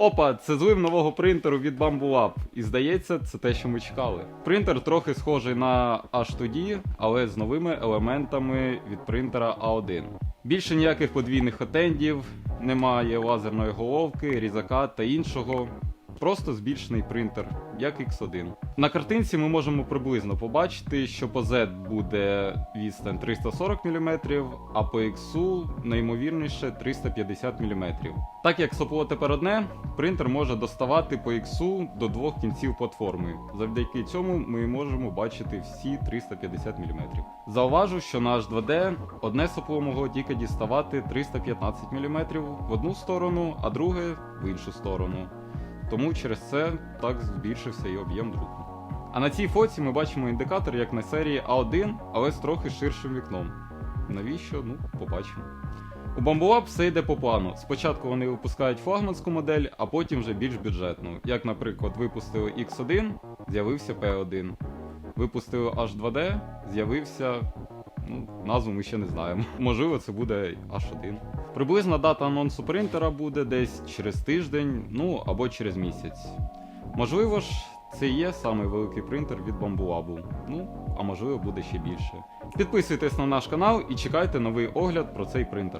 Опа, це злив нового принтеру від Bamboo Lab. І здається, це те, що ми чекали. Принтер трохи схожий на H2D, але з новими елементами від принтера A1. Більше ніяких подвійних отендів, немає лазерної головки, різака та іншого. Просто збільшений принтер, як X1. На картинці ми можемо приблизно побачити, що по Z буде відстань 340 мм, а по X найімовірніше 350 мм. Так як сопло тепер одне, принтер може доставати по X до двох кінців платформи. Завдяки цьому ми можемо бачити всі 350 мм. Зауважу, що на H2D одне сопло могло тільки діставати 315 мм в одну сторону, а друге в іншу сторону. Тому через це так збільшився і об'єм друку. А на цій фоці ми бачимо індикатор як на серії А1, але з трохи ширшим вікном. Навіщо? Ну, побачимо. У Bamboo все йде по плану. Спочатку вони випускають флагманську модель, а потім вже більш бюджетну. Як, наприклад, випустили X1, з'явився P1. Випустили H2D, з'явився. Ну, назву ми ще не знаємо. Можливо, це буде H1. Приблизна дата анонсу принтера буде десь через тиждень, ну або через місяць. Можливо ж, це є самий великий принтер від Lab. Ну, а можливо буде ще більше. Підписуйтесь на наш канал і чекайте новий огляд про цей принтер.